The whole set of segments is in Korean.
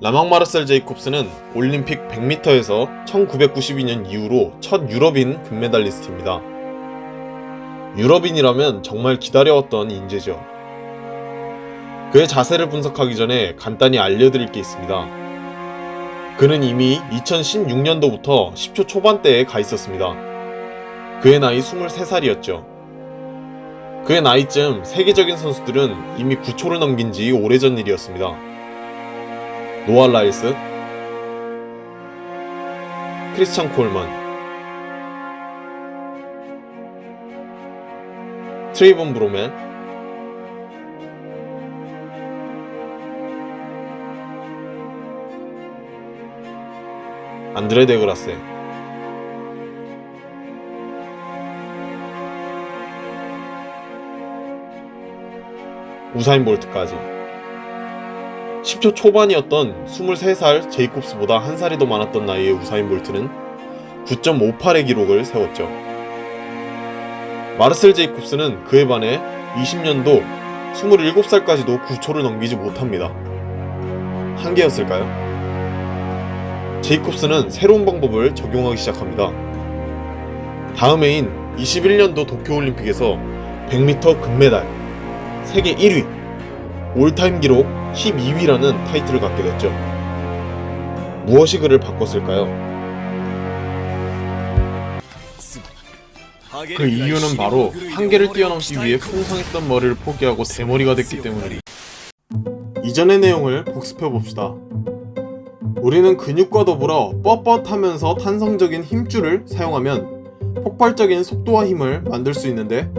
라망 마르셀 제이콥스는 올림픽 100m에서 1992년 이후로 첫 유럽인 금메달리스트입니다. 유럽인이라면 정말 기다려왔던 인재죠. 그의 자세를 분석하기 전에 간단히 알려드릴 게 있습니다. 그는 이미 2016년도부터 10초 초반대에 가 있었습니다. 그의 나이 23살이었죠. 그의 나이쯤 세계적인 선수들은 이미 9초를 넘긴 지 오래전 일이었습니다. 노아 라일스, 크리스찬 콜먼, 트레이본 브로맨, 안드레 데그라세, 우사인 볼트까지 10초 초반이었던 23살 제이콥스보다 한 살이 더 많았던 나이의 우사인 볼트는 9.58의 기록을 세웠죠. 마르셀 제이콥스는 그에 반해 20년도 27살까지도 9초를 넘기지 못합니다. 한계였을까요? 제이콥스는 새로운 방법을 적용하기 시작합니다. 다음 해인 21년도 도쿄올림픽에서 100m 금메달, 세계 1위, 올타임 기록 12위라는 타이틀을 갖게 됐죠. 무엇이 그를 바꿨을까요? 그 이유는 바로 한계를 뛰어넘기 위해 풍성했던 머리를 포기하고 대머리가 됐기 때문입니다. 이전의 내용을 복습해 봅시다. 우리는 근육과 더불어 뻣뻣하면서 탄성적인 힘줄을 사용하면 폭발적인 속도와 힘을 만들 수 있는데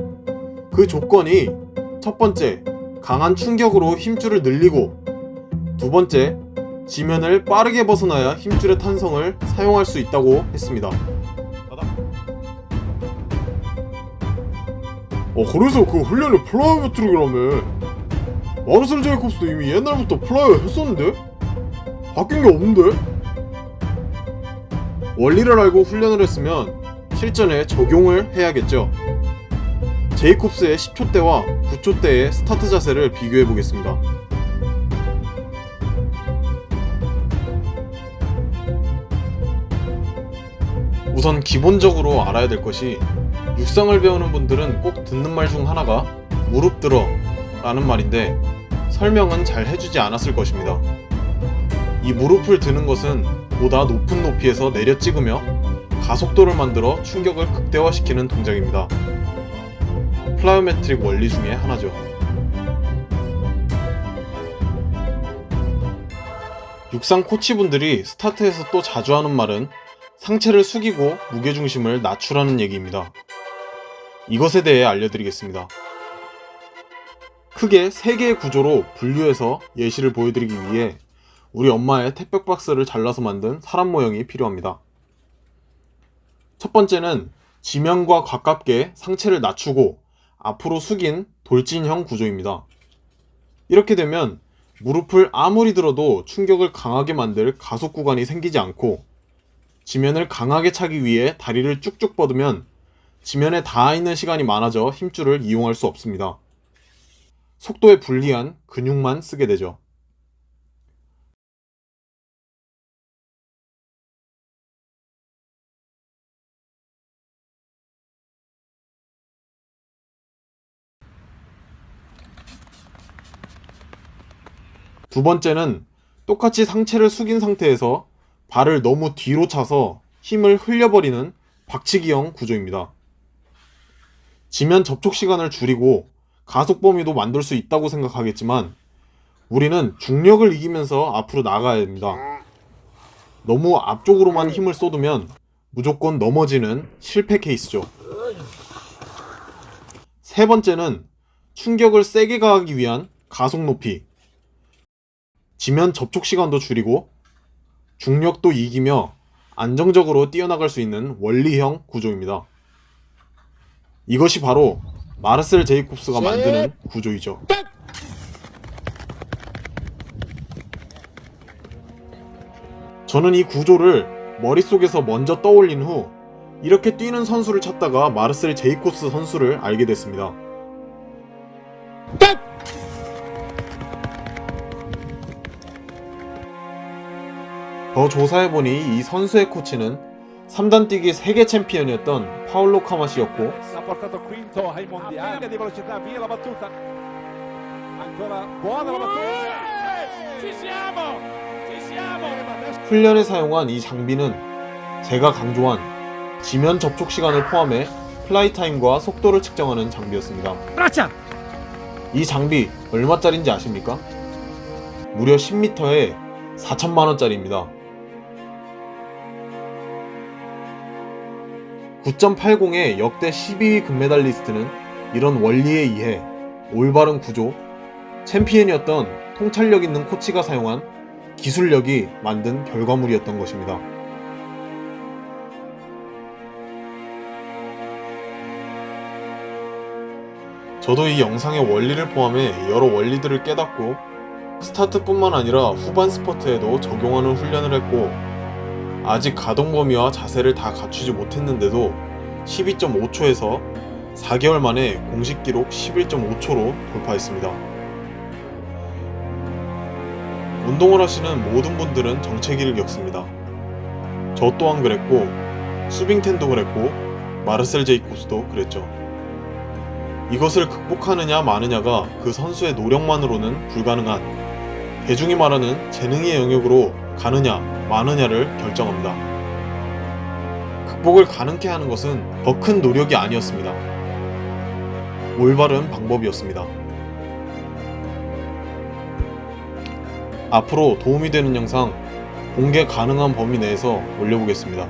그 조건이 첫 번째, 강한 충격으로 힘줄을 늘리고 두 번째, 지면을 빠르게 벗어나야 힘줄의 탄성을 사용할 수 있다고 했습니다. 어 그래서 그 훈련이 플라이어 트릭이라며 마르셀 제이콥스도 이미 옛날부터 플라이어 했었는데? 바뀐 게 없는데? 원리를 알고 훈련을 했으면 실전에 적용을 해야겠죠 제이콥스의 10초 대와 9초 대의 스타트 자세를 비교해 보겠습니다 우선 기본적으로 알아야 될 것이 육상을 배우는 분들은 꼭 듣는 말 중 하나가 무릎 들어 라는 말인데 설명은 잘 해주지 않았을 것입니다. 이 무릎을 드는 것은 보다 높은 높이에서 내려 찍으며 가속도를 만들어 충격을 극대화시키는 동작입니다. 플라이오메트릭 원리 중에 하나죠. 육상 코치분들이 스타트에서 또 자주 하는 말은 상체를 숙이고 무게중심을 낮추라는 얘기입니다. 이것에 대해 알려드리겠습니다. 크게 3개의 구조로 분류해서 예시를 보여드리기 위해 우리 엄마의 택배 박스를 잘라서 만든 사람 모형이 필요합니다. 첫 번째는 지면과 가깝게 상체를 낮추고 앞으로 숙인 돌진형 구조입니다. 이렇게 되면 무릎을 아무리 들어도 충격을 강하게 만들 가속 구간이 생기지 않고 지면을 강하게 차기 위해 다리를 쭉쭉 뻗으면 지면에 닿아 있는 시간이 많아져 힘줄을 이용할 수 없습니다. 속도에 불리한 근육만 쓰게 되죠. 두 번째는 똑같이 상체를 숙인 상태에서 발을 너무 뒤로 차서 힘을 흘려버리는 박치기형 구조입니다. 지면 접촉 시간을 줄이고 가속 범위도 만들 수 있다고 생각하겠지만 우리는 중력을 이기면서 앞으로 나가야 됩니다. 너무 앞쪽으로만 힘을 쏟으면 무조건 넘어지는 실패 케이스죠. 세 번째는 충격을 세게 가하기 위한 가속 높이. 지면 접촉 시간도 줄이고 중력도 이기며 안정적으로 뛰어나갈 수 있는 원리형 구조입니다. 이것이 바로 마르셀 제이콥스가 만드는 구조이죠. 저는 이 구조를 머릿속에서 먼저 떠올린 후 이렇게 뛰는 선수를 찾다가 마르셀 제이콥스 선수를 알게 됐습니다. 더 조사해보니 이 선수의 코치는 3단 뛰기 세계 챔피언이었던 파울로 카마시였고 훈련에 사용한 이 장비는 제가 강조한 지면 접촉 시간을 포함해 플라이 타임과 속도를 측정하는 장비였습니다. 이 장비 얼마짜리인지 아십니까? 무려 10m에 4천만 원짜리입니다. 9.80의 역대 12위 금메달리스트는 이런 원리에 의해 올바른 구조, 챔피언이었던 통찰력 있는 코치가 사용한 기술력이 만든 결과물이었던 것입니다. 저도 이 영상의 원리를 포함해 여러 원리들을 깨닫고 스타트뿐만 아니라 후반 스퍼트에도 적용하는 훈련을 했고 아직 가동 범위와 자세를 다 갖추지 못했는데도 12.5초에서 4개월 만에 공식 기록 11.5초로 돌파했습니다. 운동을 하시는 모든 분들은 정체기를 겪습니다. 저 또한 그랬고 수빙텐도 그랬고 마르셀 제이콥스도 그랬죠. 이것을 극복하느냐 마느냐가 그 선수의 노력만으로는 불가능한 대중이 말하는 재능의 영역으로 가느냐 마느냐를 결정합니다. 극복을 가능케 하는 것은 더 큰 노력이 아니었습니다. 올바른 방법이었습니다. 앞으로 도움이 되는 영상 공개 가능한 범위 내에서 올려보겠습니다.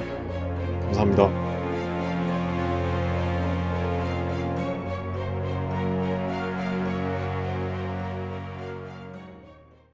감사합니다.